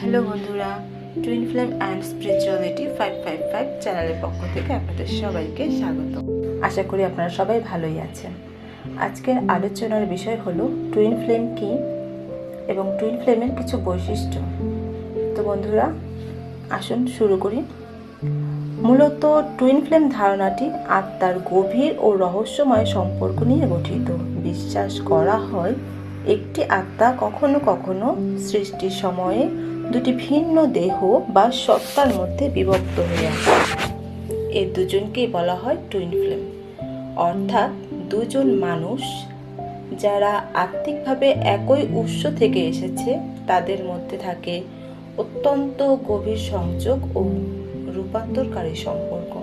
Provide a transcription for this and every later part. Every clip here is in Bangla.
হ্যালো বন্ধুরা twin flame and spirituality five five five চ্যানেলের পক্ষ থেকে আপনাদের সবাইকে স্বাগত। আশা করি আপনারা সবাই ভালোই আছেন। আজকের আলোচনার বিষয় হলো টুইন ফ্লেম কি এবং টুইন ফ্লেমের কিছু বৈশিষ্ট্য। তো বন্ধুরা, আসুন শুরু করি। মূলত টুইন ফ্লেম ধারণাটি আত্মার গভীর ও রহস্যময় সম্পর্ক নিয়ে গঠিত। বিশ্বাস করা হয়, একটি আত্মা কখনো কখনো সৃষ্টির সময়ে দুটি ভিন্ন দেহ বা সত্তার মধ্যে বিভক্ত হয়ে আছে এই দুজনকেই বলা হয় টুইন ফ্লেম অর্থাৎ দুজন মানুষ যারা আত্মিকভাবে একই উৎস থেকে এসেছে, তাদের মধ্যে থাকে অত্যন্ত গভীর সংযোগ ও রূপান্তরকারী সম্পর্ক।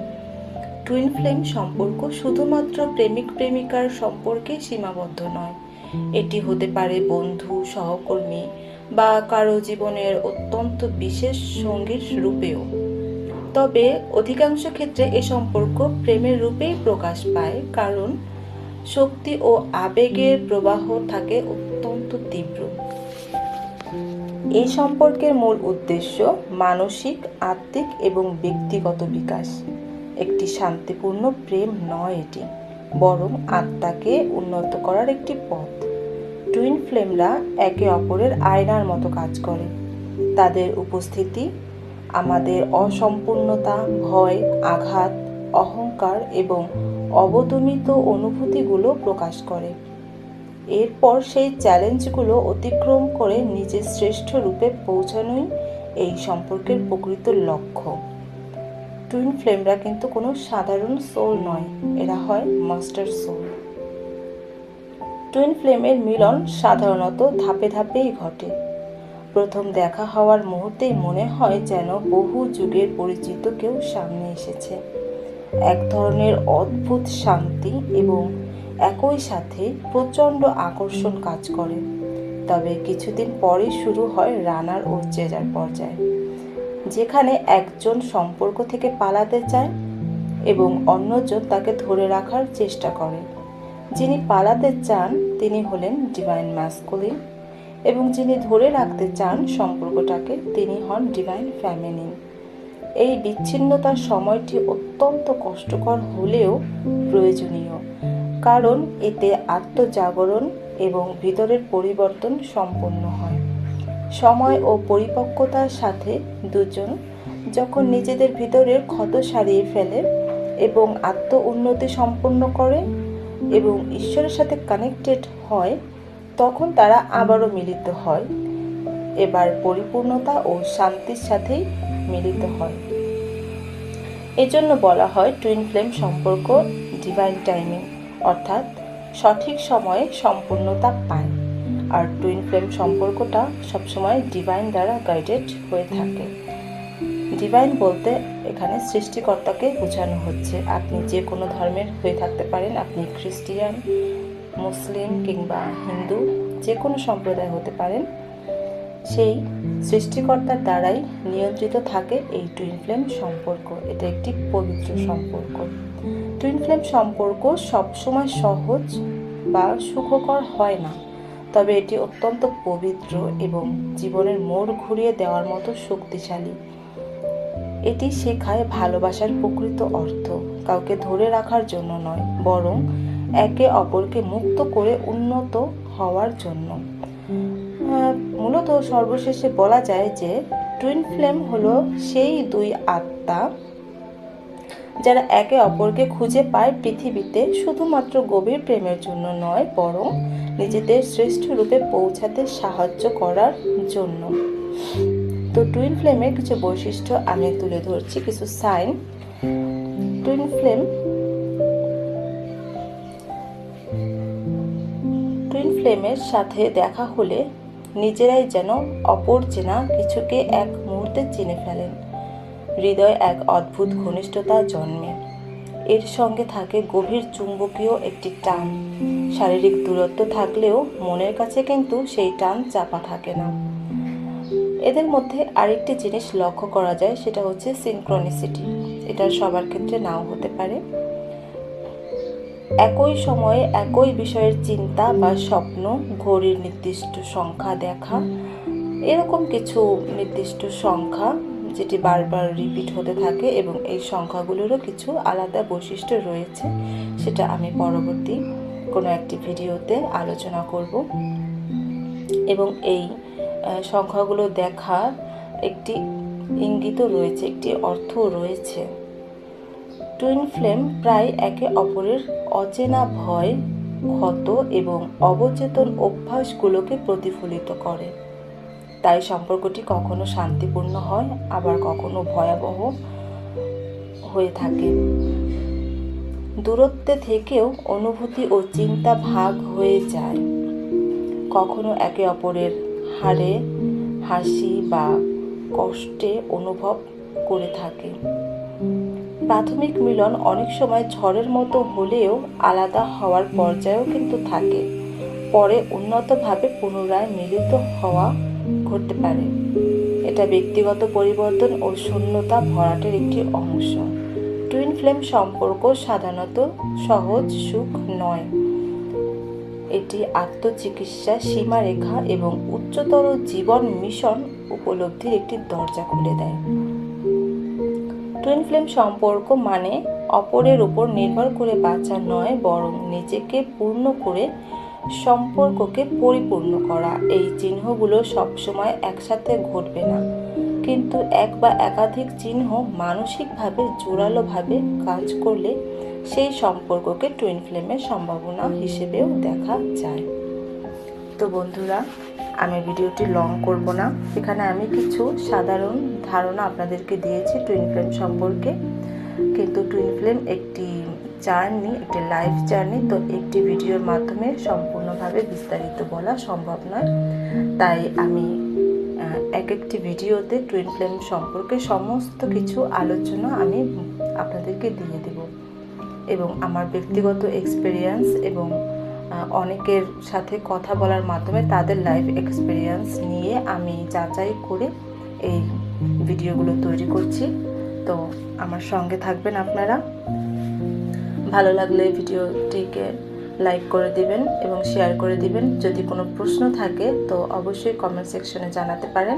টুইন ফ্লেম সম্পর্ক শুধুমাত্র প্রেমিক প্রেমিকার সম্পর্কে সীমাবদ্ধ নয় এটি হতে পারে বন্ধু, সহকর্মী বা কারও জীবনের অত্যন্ত বিশেষ সঙ্গীর রূপেও। তবে অধিকাংশ ক্ষেত্রে এ সম্পর্ক প্রেমের রূপেই প্রকাশ পায়, কারণ শক্তি ও আবেগের প্রবাহ থাকে অত্যন্ত তীব্র। এই সম্পর্কের মূল উদ্দেশ্য মানসিক, আত্মিক এবং ব্যক্তিগত বিকাশ। একটি শান্তিপূর্ণ প্রেম নয় এটি। বরং আত্মাকে উন্নত করার একটি পথ। টুইন ফ্লেমরা একে অপরের আয়নার মতো কাজ করে। তাদের উপস্থিতি, আমাদের অসম্পূর্ণতা, ভয়, আঘাত, অহংকার এবং অবদমিত অনুভূতিগুলো প্রকাশ করে। এরপর সেই চ্যালেঞ্জগুলো অতিক্রম করে নিজের শ্রেষ্ঠ রূপে পৌঁছানোই এই সম্পর্কের প্রকৃত লক্ষ্য। টুইন ফ্লেমরা কিন্তু কোনো সাধারণ সোল নয়। এরা হয় মাস্টার সোল টুইন ফ্লেমের মিলন সাধারণত ধাপে ধাপেই ঘটে। প্রথম দেখা হওয়ার মুহূর্তেই মনে হয় যেন বহু যুগের পরিচিত কেউ সামনে এসেছে। এক ধরনের অদ্ভুত শান্তি এবং একই সাথে প্রচণ্ড আকর্ষণ কাজ করে। তবে কিছুদিন পরেই শুরু হয় রানার ও চেজার পর্যায়ে। যেখানে একজন সম্পর্ক থেকে পালাতে চায় এবং অন্যজন তাকে ধরে রাখার চেষ্টা করে। যিনি পালাতে চান, তিনি হলেন ডিভাইন ম্যাসকুলিন এবং যিনি ধরে রাখতে চান সম্পর্কটাকে, তিনি হন ডিভাইন ফ্যামিলিন এই বিচ্ছিন্নতার সময়টি অত্যন্ত কষ্টকর হলেও প্রয়োজনীয়, কারণ এতে আত্মজাগরণ এবং ভিতরের পরিবর্তন সম্পন্ন হয়। সময় ও পরিপক্কতার সাথে দুজন যখন নিজেদের ভিতরের ক্ষত সারিয়ে ফেলে এবং আত্ম উন্নতি সম্পন্ন করে এবং ঈশ্বরের সাথে কানেক্টেড হয়, তখন তারা আবারও মিলিত হয়। এবার পরিপূর্ণতা ও শান্তির সাথেই মিলিত হয়। এজন্য বলা হয় টুইন ফ্লেম সম্পর্ক ডিভাইন টাইমিং অর্থাৎ সঠিক সময়ে সম্পূর্ণতা পায়। আর টুইন ফ্লেম সম্পর্কটা সবসময় ডিভাইন দ্বারা গাইডেড হয়ে থাকে। ডিভাইন বলতে এখানে সৃষ্টিকর্তাকে বোঝানো হচ্ছে। আপনি যে কোনো ধর্মের হয়ে থাকতে পারেন। আপনি খ্রিস্টিয়ান, মুসলিম কিংবা হিন্দু যে কোনো সম্প্রদায় হতে পারেন। সেই সৃষ্টিকর্তার দ্বারাই নিয়ন্ত্রিত থাকে এই টুইন ফ্লেম সম্পর্ক। এটা একটি পবিত্র সম্পর্ক। টুইন ফ্লেম সম্পর্ক সবসময় সহজ বা সুখকর হয় না। তবে এটি অত্যন্ত পবিত্র এবং জীবনের মোড় ঘুরিয়ে দেওয়ার মতো শক্তিশালী। এটি শেখায় ভালোবাসার প্রকৃত অর্থ, কাউকে ধরে রাখার জন্য নয়, বরং একে অপরকে মুক্ত করে উন্নত হওয়ার জন্য। মূলত সর্বশেষে বলা যায় যে, টুইন ফ্লেম হলো সেই দুই আত্মা যারা একে অপরকে খুঁজে পায় পৃথিবীতে শুধুমাত্র গভীর প্রেমের জন্য নয়, বরং নিজেদের শ্রেষ্ঠ রূপে পৌঁছাতে সাহায্য করার জন্য। তো টুইন ফ্লেমের কিছু বৈশিষ্ট্য আমি তুলে ধরছি, কিছু সাইন। টুইন ফ্লেম, টুইন ফ্লেমের সাথে দেখা হলে নিজেরাই যেন অপর চেনা কিছুকে এক মুহূর্তে চিনে ফেলেন। হৃদয় এক অদ্ভুত ঘনিষ্ঠতা জন্মে। এর সঙ্গে থাকে গভীর চুম্বকীয় একটি টান। শারীরিক দূরত্ব থাকলেও মনের কাছে কিন্তু সেই টান চাপা থাকে না। এদের মধ্যে আরেকটি জিনিস লক্ষ্য করা যায়, সেটা হচ্ছে সিনক্রনিসিটি এটা সবার ক্ষেত্রে নাও হতে পারে। একই সময়ে একই বিষয়ের চিন্তা বা স্বপ্ন, ঘড়ির নির্দিষ্ট সংখ্যা দেখা, এরকম কিছু নির্দিষ্ট সংখ্যা যেটি বারবার রিপিট হতে থাকে এবং এই সংখ্যাগুলোরও কিছু আলাদা বৈশিষ্ট্য রয়েছে, সেটা আমি পরবর্তী কোনো একটি ভিডিওতে আলোচনা করব। এবং এই সংখ্যাগুলো দেখার একটি ইঙ্গিতও রয়েছে, একটি অর্থও রয়েছে। টুইন ফ্লেম প্রায় একে অপরের অচেনা ভয়, ক্ষত এবং অবচেতন অভ্যাসগুলোকে প্রতিফলিত করে। তাই সম্পর্কটি কখনো শান্তিপূর্ণ হয়, আবার কখনো ভয়াবহ হয়ে থাকে। দূরত্বে থেকেও অনুভূতি ও চিন্তা ভাগ হয়ে যায়। কখনো একে অপরের হারে হাসি বা কষ্টে অনুভব করে থাকে। প্রাথমিক মিলন অনেক সময় ঝড়ের মতো হলেও আলাদা হওয়ার পর্যায়েও কিন্তু থাকে। পরে উন্নতভাবে পুনরায় মিলিত হওয়া ঘটতে পারে। এটা ব্যক্তিগত পরিবর্তন ও শূন্যতা ভরাটের একটি অংশ। টুইন ফ্লেম সম্পর্ক সাধারণত সহজ, সুখ নয়। এটি আত্মচিকিৎসা, সীমারেখা এবং উচ্চতর জীবন মিশন উপলব্ধির একটি দরজা খুলে দেয়। টুইন ফ্লেম সম্পর্ক মানে অপরের উপর নির্ভর করে বাঁচা নয়, বরং নিজেকে পূর্ণ করে সম্পর্ককে পরিপূর্ণ করা। এই চিহ্নগুলো সবসময় একসাথে ঘটবে না। কিন্তু এক বা একাধিক চিহ্ন মানসিকভাবে, জোরালোভাবে কাজ করলে সেই সম্পর্ককে টুইন ফ্লেমের সম্ভাবনা হিসেবেও দেখা যায়। তো বন্ধুরা, আমি ভিডিওটি লং করব না। এখানে আমি কিছু সাধারণ ধারণা আপনাদেরকে দিয়েছি টুইন ফ্লেম সম্পর্কে। কিন্তু টুইন ফ্লেম একটি জার্নি, একটি লাইফ জার্নি, তো একটি ভিডিওর মাধ্যমে সম্পূর্ণভাবে বিস্তারিত বলা সম্ভব নয়। তাই আমি এক একটি ভিডিওতে টুইন ফ্লেম সম্পর্কে সমস্ত কিছু আলোচনা আমি আপনাদেরকে দিয়ে দেব। এবং আমার ব্যক্তিগত এক্সপিরিয়েন্স এবং অনেকের সাথে কথা বলার মাধ্যমে তাদের লাইফ এক্সপিরিয়েন্স নিয়ে আমি যাচাই করে এই ভিডিওগুলো তৈরি করছি। তো আমার সঙ্গে থাকবেন আপনারা। ভালো লাগলে ভিডিওটিকে লাইক করে দিবেন এবং শেয়ার করে দিবেন। যদি কোনো প্রশ্ন থাকে, তো অবশ্যই কমেন্ট সেকশনে জানাতে পারেন।